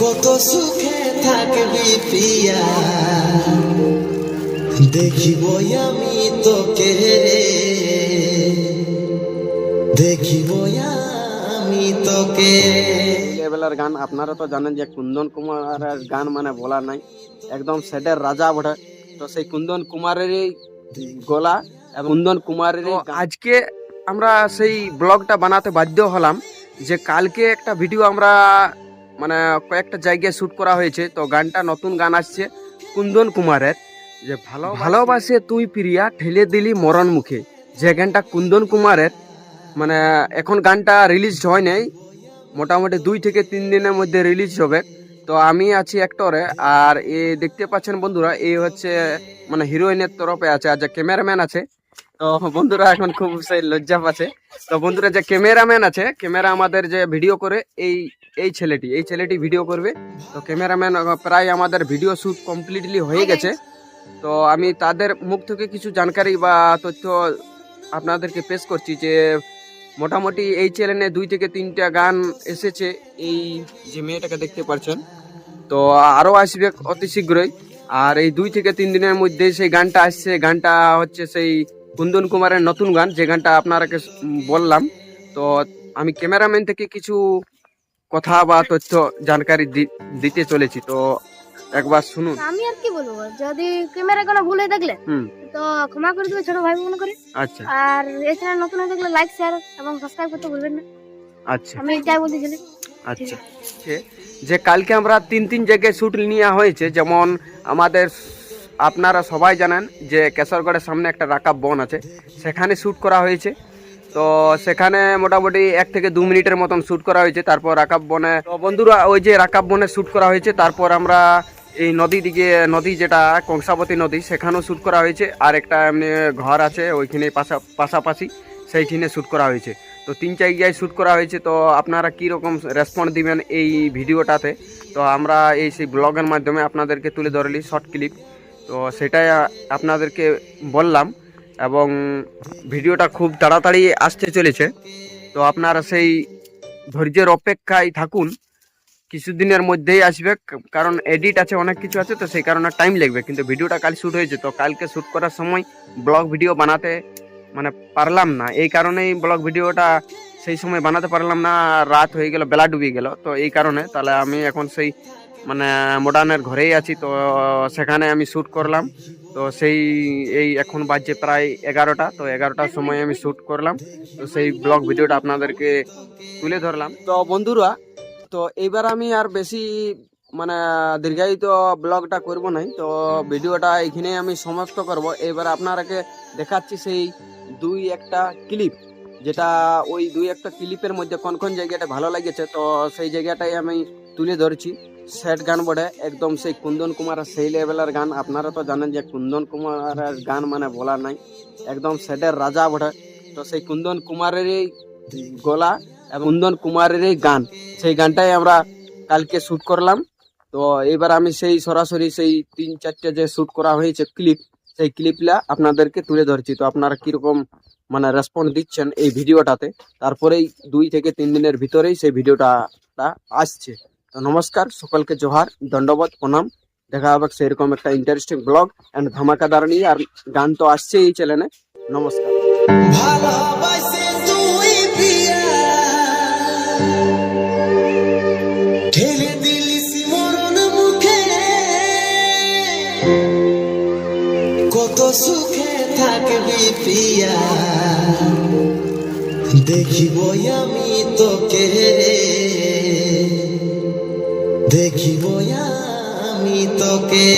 কত সুখে থাকবি প্রিয়া। দেখিব আমি তোকে। দেখিব আমি তোকে। লেভেলের গান আপনারা তো জানেন যে কুন্দন কুমারের গান মানে বলা নাই। একদম সেটের রাজা বটে। তো সেই কুন্দন কুমারেরই গলা এবং কুন্দন কুমারের আজকে আমরা সেই ব্লগটা বানাতে বাধ্য হলাম যে কালকে একটা ভিডিও আমরা মানে কয়েকটা জায়গায় শ্যুট করা হয়েছে। তো গানটা নতুন গান আসছে কুন্দন কুমারের। যে ভালো ভালোবাসে তুই প্রিয়া ঠেলে দিলি মরণ মুখে। যে গানটা কুন্দন কুমারের মানে এখন গানটা রিলিজ হয় নাই। মোটামুটি দুই থেকে তিন দিনের মধ্যে রিলিজ হবে। তো আমি আছি অ্যাক্টরে আর এ দেখতে পাচ্ছেন বন্ধুরা এই হচ্ছে মানে হিরোইনের তরফে আছে আর যে ক্যামেরাম্যান আছে। তো বন্ধুরা, এখন খুব সেই লজ্জা পাচ্ছে। তো বন্ধুরা, যে ক্যামেরাম্যান আছে, ক্যামেরা আমাদের যে ভিডিও করে, এই এই ছেলেটি এই ছেলেটি ভিডিও করবে। তো ক্যামেরাম্যান প্রায় আমাদের ভিডিও শ্যুট কমপ্লিটলি হয়ে গেছে। তো আমি তাদের মুখ থেকে কিছু জানকারি বা তথ্য আপনাদেরকে পেশ করছি যে, মোটামুটি এই চ্যানেলে দুই থেকে তিনটা গান এসেছে এই যে মেয়েটাকে দেখতে পাচ্ছেন। তো আরও আসবে অতি শীঘ্রই। আর এই দুই থেকে তিন দিনের মধ্যে সেই গানটা আসছে। গানটা হচ্ছে সেই কুন্দন কুমারের নতুন গান যে গানটা আপনারাকে বললাম। তো আমি ক্যামেরাম্যান থেকে কিছু কথা বা তথ্য জানকারি দিতে চলেছি। তো একবার শুনুন। আমি আর কি বলব? যদি ক্যামেরা কোনো ভুল হয়ে থাকলে তো ক্ষমা করে দেবে ছোট ভাই মনে করে। আচ্ছা। আর এই চ্যানেল নতুন হয়ে থাকলে লাইক শেয়ার এবং সাবস্ক্রাইব করতে ভুলবেন না। আচ্ছা। আমি এটাই বলতে চাই আচ্ছা। যে কালকে আমরা তিন তিন জায়গায় শ্যুট নেওয়া হয়েছে যেমন আমাদের আপনারা সবাই জানেন যে কেশরগড়ের সামনে একটা রাকাব বন আছে। সেখানে শ্যুট করা হয়েছে। তো সেখানে মোটামুটি এক থেকে দু মিনিটের মতন শ্যুট করা হয়েছে। তারপর রাকাব বনে বন্ধুরা, ওই যে রাকাব বনে শ্যুট করা হয়েছে। তারপর আমরা এই নদী দিকে নদী যেটা, কংসাবতী নদী, সেখানেও শ্যুট করা হয়েছে। আর একটা এমনি ঘর আছে, ওইখানে পাশা পাশাপাশি সেইখানে শ্যুট করা হয়েছে। তো তিন চার জায়গায় শ্যুট করা হয়েছে। তো আপনারা কী রকম রেসপন্স দিবেন এই ভিডিওটাতে? তো আমরা এই সেই ব্লগের মাধ্যমে আপনাদেরকে তুলে ধরলি শর্ট ক্লিপ তো সেটাই আপনাদেরকে বললাম এবং ভিডিওটা খুব তাড়াতাড়ি আসতে চলেছে। তো আপনারা সেই ধৈর্যের অপেক্ষায় থাকুন। কিছুদিনের মধ্যেই আসবে, কারণ এডিট আছে, অনেক কিছু আছে, তো সেই কারণে টাইম লাগবে। কিন্তু ভিডিওটা কাল শ্যুট হয়েছে, তো কালকে শ্যুট করার সময় ব্লগ ভিডিও বানাতে মানে পারলাম না। এই কারণেই ব্লগ ভিডিওটা সেই সময় বানাতে পারলাম না রাত হয়ে গেল, বেলা ডুবে গেল। তো এই কারণে তাহলে আমি এখন সেই মানে মডার্নের ঘরেই আছি। তো সেখানে আমি শ্যুট করলাম। তো সেই, এই এখন বাজছে প্রায় এগারোটা। তো এগারোটার সময় আমি শ্যুট করলাম। তো সেই ব্লগ ভিডিওটা আপনাদেরকে তুলে ধরলাম। তো বন্ধুরা, তো এইবার আমি আর বেশি মানে দীর্ঘায়িত ব্লগটা করব নাই। তো ভিডিওটা এখানেই আমি সমাপ্ত করব। এবার আপনারাকে দেখাচ্ছি সেই দুই একটা ক্লিপ। যেটা ওই দুই একটা ক্লিপের মধ্যে কোন কোন জায়গাটা ভালো লেগেছে, তো সেই জায়গাটাই আমি তুলে ধরছি। স্যাড গান বটে, একদম সেই কুন্দন কুমারের সেই লেভেলের গান। আপনারা তো জানেন যে কুন্দন কুমারের গান মানে বলা নাই। একদম স্যাডের রাজা বটে। তো সেই কুন্দন কুমারেরই গলা এবং কুন্দন কুমারেরই গান। সেই গানটাই আমরা কালকে শ্যুট করলাম। তো এবার আমি সেই সরাসরি সেই তিন চারটে যে শ্যুট করা হয়েছে ক্লিপ সেই ক্লিপটা আপনাদেরকে তুলে ধরছি। তো আপনারা কীরকম মানে রেসপন্স দিচ্ছেন এই ভিডিওটাতে? তারপরেই দুই থেকে তিন দিনের ভিতরেই সেই ভিডিওটাটা আসছে। তো নমস্কার, সকলকে জোহার দণ্ডবোধ প্রণাম। দেখা হবে সেরকম একটা ইন্টারেস্টিং ব্লগ অ্যান্ড ধামাকাদার নিয়ে। আর গান তো আসছে এই চ্যানেলে নমস্কার। সুখে থাকবি প্রিয়া। দেখিব আমি তোকে দেখিব আমি তোকে